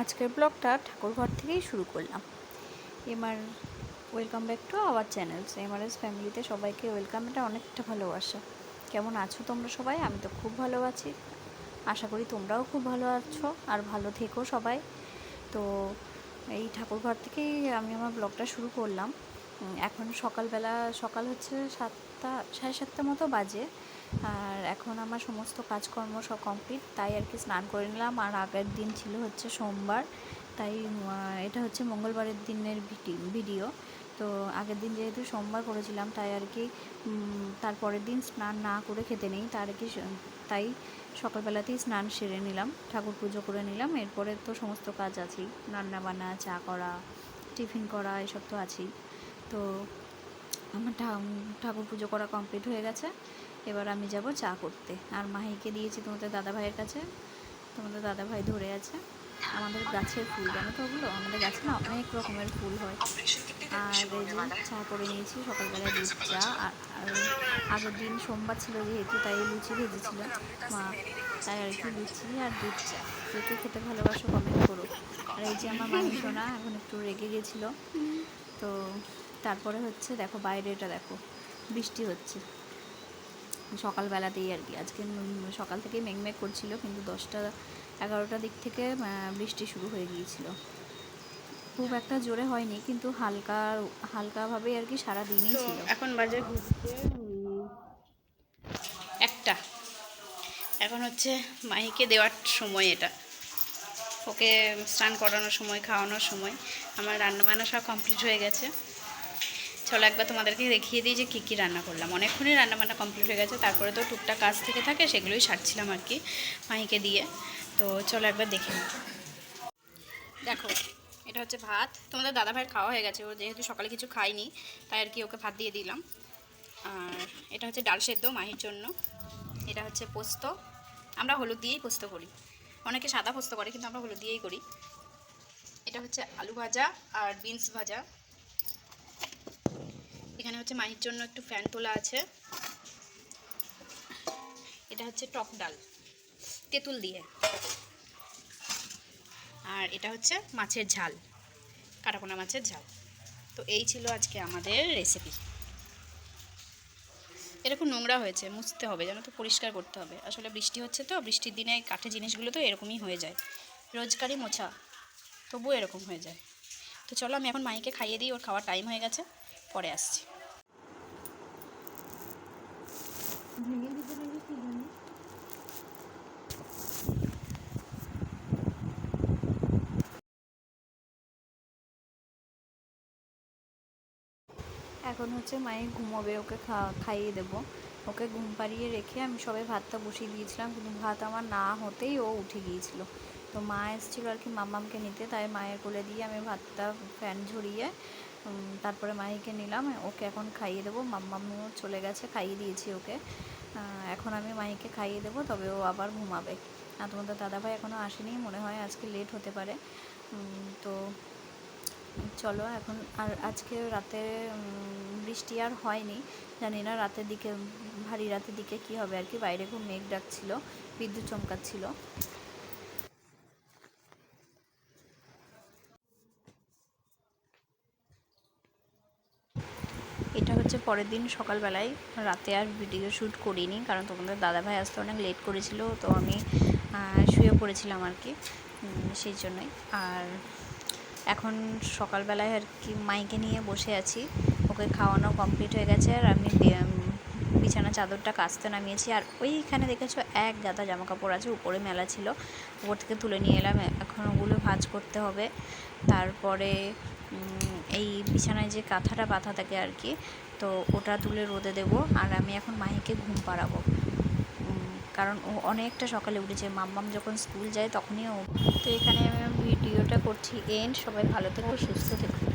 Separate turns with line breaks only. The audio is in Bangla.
আজকের ব্লগটা ঠাকুরঘর থেকেই শুরু করলাম। এবার welcome back to our channels MRS ফ্যামিলিতে সবাইকে ওয়েলকাম এটা অনেকটা ভালোবাসা। কেমন আছো তোমরা সবাই? আমি তো খুব ভালো আছি। আশা করি তোমরাও খুব ভালো আছো আর ভালো থেকো সবাই। তো এই ঠাকুরঘর থেকেই আমি আমার ব্লগটা শুরু করলাম। এখন সকালবেলা, সকাল হচ্ছে সাতটা, সাড়ে সাতটা মতো বাজে। আর এখন আমার সমস্ত কাজকর্ম সব কমপ্লিট তাই আর কি স্নান করে নিলাম। আর আগের দিন ছিল হচ্ছে সোমবার, তাই এটা হচ্ছে মঙ্গলবারের দিনের ভিডি- ভিডিও। তো আগের দিন যেহেতু সোমবার করেছিলাম, তাই আর কি তারপরের দিন স্নান না করে খেতে নেই, তার কি তাই সকালবেলাতেই স্নান সেরে নিলাম, ঠাকুর পুজো করে নিলাম। এরপরে তো সমস্ত কাজ আছেই রান্না বান্না চা করা, টিফিন করা, এসব তো আছেই। তো আমার ঠাকুর পুজো করা কমপ্লিট হয়ে গেছে। এবার আমি যাব চা করতে। আর মাহিকে দিয়েছি তোমাদের দাদা ভাইয়ের কাছে। তোমাদের দাদা ভাই ধরে আছে। আমাদের গাছের ফুল, জানো তো ওগুলো? আমাদের গাছে না অনেক রকমের ফুল হয়। আর এই চা করে নিয়েছি সকালবেলা দুধ, চা। আর আগের দিন সোমবার ছিল যেহেতু, তাই লুচি ভেজেছিল। মা, তাই আর কি লুচি আর দুধ, চা। কে খেতে ভালোবাসো কমেন্ট করো। আর এই যে আমার মামি না এখন একটু রেগে গেছিল। তো তারপরে হচ্ছে দেখো বাইরেটা দেখো বৃষ্টি হচ্ছে। সকালবেলাতেই আর কি আজকে সকাল থেকেই মেঘমেঘ করছিল কিন্তু দশটা এগারোটার দিক থেকে বৃষ্টি শুরু হয়ে গিয়েছিল। খুব একটা জোরে হয়নি কিন্তু হালকা হালকাভাবেই আর কি সারা দিনই ছিল।
এখন বাজে ঘুরতে একটা। এখন হচ্ছে মাহিকে দেওয়ার সময় এটা। ওকে স্নান করানোর সময় খাওয়ানোর সময়। আমার রান্না বান্না সব কমপ্লিট হয়ে গেছে। চলো একবার তোমাদেরকে দেখিয়ে দিই যে কী কী রান্না করলাম। অনেকক্ষণই রান্না বান্না কমপ্লিট হয়ে গেছে, তারপরে তো টুকটাক কাজ থেকে থাকে সেগুলোই সারছিলাম আর কি মাহিকে দিয়ে। তো চলো একবার দেখে নিই। দেখো, এটা হচ্ছে ভাত। তোমাদের দাদা ভাইয়ের খাওয়া হয়ে গেছে, ও যেহেতু সকালে কিছু খাইনি তাই আর কি ওকে ভাত দিয়ে দিলাম। আর এটা হচ্ছে ডাল সেদ্ধ মাহির জন্য। এটা হচ্ছে পোস্ত। আমরা হলুদ দিয়েই পোস্ত করি। অনেকে সাদা পোস্ত করে, কিন্তু আমরা হলুদ দিয়েই করি। এটা হচ্ছে আলু ভাজা আর বিনস ভাজা। এখানে হচ্ছে মাহির জন্য একটু ফ্যান তোলা আছে। এটা হচ্ছে টক ডাল, তেঁতুল দিয়ে। আর এটা হচ্ছে মাছের ঝাল, কাটাপোনা মাছের ঝাল। তো এই ছিল আজকে আমাদের রেসিপি এরকম নোংরা হয়েছে, মুছতে হবে, যেন তো পরিষ্কার করতে হবে। আসলে বৃষ্টি হচ্ছে তো, বৃষ্টির দিনে কাঠের জিনিসগুলো তো এরকমই হয়ে যায়। রোজকারই মোছা, তবুও এরকম হয়ে যায়। তো চলো আমি এখন মাইকে খাইয়ে দিই, ওর খাওয়ার টাইম হয়ে গেছে। পরে আসছি।
এখন হচ্ছে মায়ে ঘুমোবে ওকে খাইয়ে দেবো। ওকে ঘুম পাড়িয়ে রেখে আমি সবে ভাতটা বসিয়ে দিয়েছিলাম, কিন্তু ভাত আমার না হতেই ও উঠে গিয়েছিল। তো মা এসেছিল আর কি মাম্মামকে নিতে, তাই মায়ের কোলে দিয়ে আমি ভাতটা ফ্যান ঝরিয়ে তারপরে মাহিকে নিলাম, ওকে এখন খাইয়ে দেবো। মাম্মামও চলে গেছে, খাইয়ে দিয়েছি ওকে। এখন আমি মাহিকে খাইয়ে দেবো, তবে ও আবার ঘুমাবে। আর তোমাদের দাদাভাই এখনও আসেনি, মনে হয় আজকে লেট হতে পারে। তো চলো এখন, আর আজকে রাতে বৃষ্টি আর হয়নি। জানি না রাতের দিকে, ভারী রাতের দিকে কি হবে আর কি। বাইরে খুব মেঘ ডাকছিল, বিদ্যুৎ চমকাচ্ছিল। এটা হচ্ছে পরের দিন সকালবেলায়। রাতে আর ভিডিও শ্যুট করিনি কারণ তোমাদের দাদাভাই আসতে অনেক লেট করেছিল, তো আমি শুয়ে পড়েছিলাম আর কি। সেই জন্যই। আর এখন সকালবেলায় আর কি মাইকে নিয়ে বসে আছি। ওকে খাওয়ানো কমপ্লিট হয়ে গেছে আর আমি বিছানা চাদরটা কাচতে নামিয়েছি। আর ওইখানে দেখেছ এক গাদা জামা কাপড় আছে, উপরে মেলা ছিল। উপর থেকে তুলে নিয়ে এলাম, এখন ওগুলো ভাঁজ করতে হবে। তারপরে এই বিছানায় যে কাঁথাটা বাঁধা থাকে আর কি, তো ওটা তুলে রোদে দেব আর আমি এখন মাহিকে ঘুম পাড়াবো। কারণ ও অনেকটা সকালে উঠেছে। মাম্মাম যখন স্কুল যায় তখনই ও তো এখানে আমি ভিডিওটা করছি। এন্ড সবাই ভালো থেকো, সুস্থ থেকো।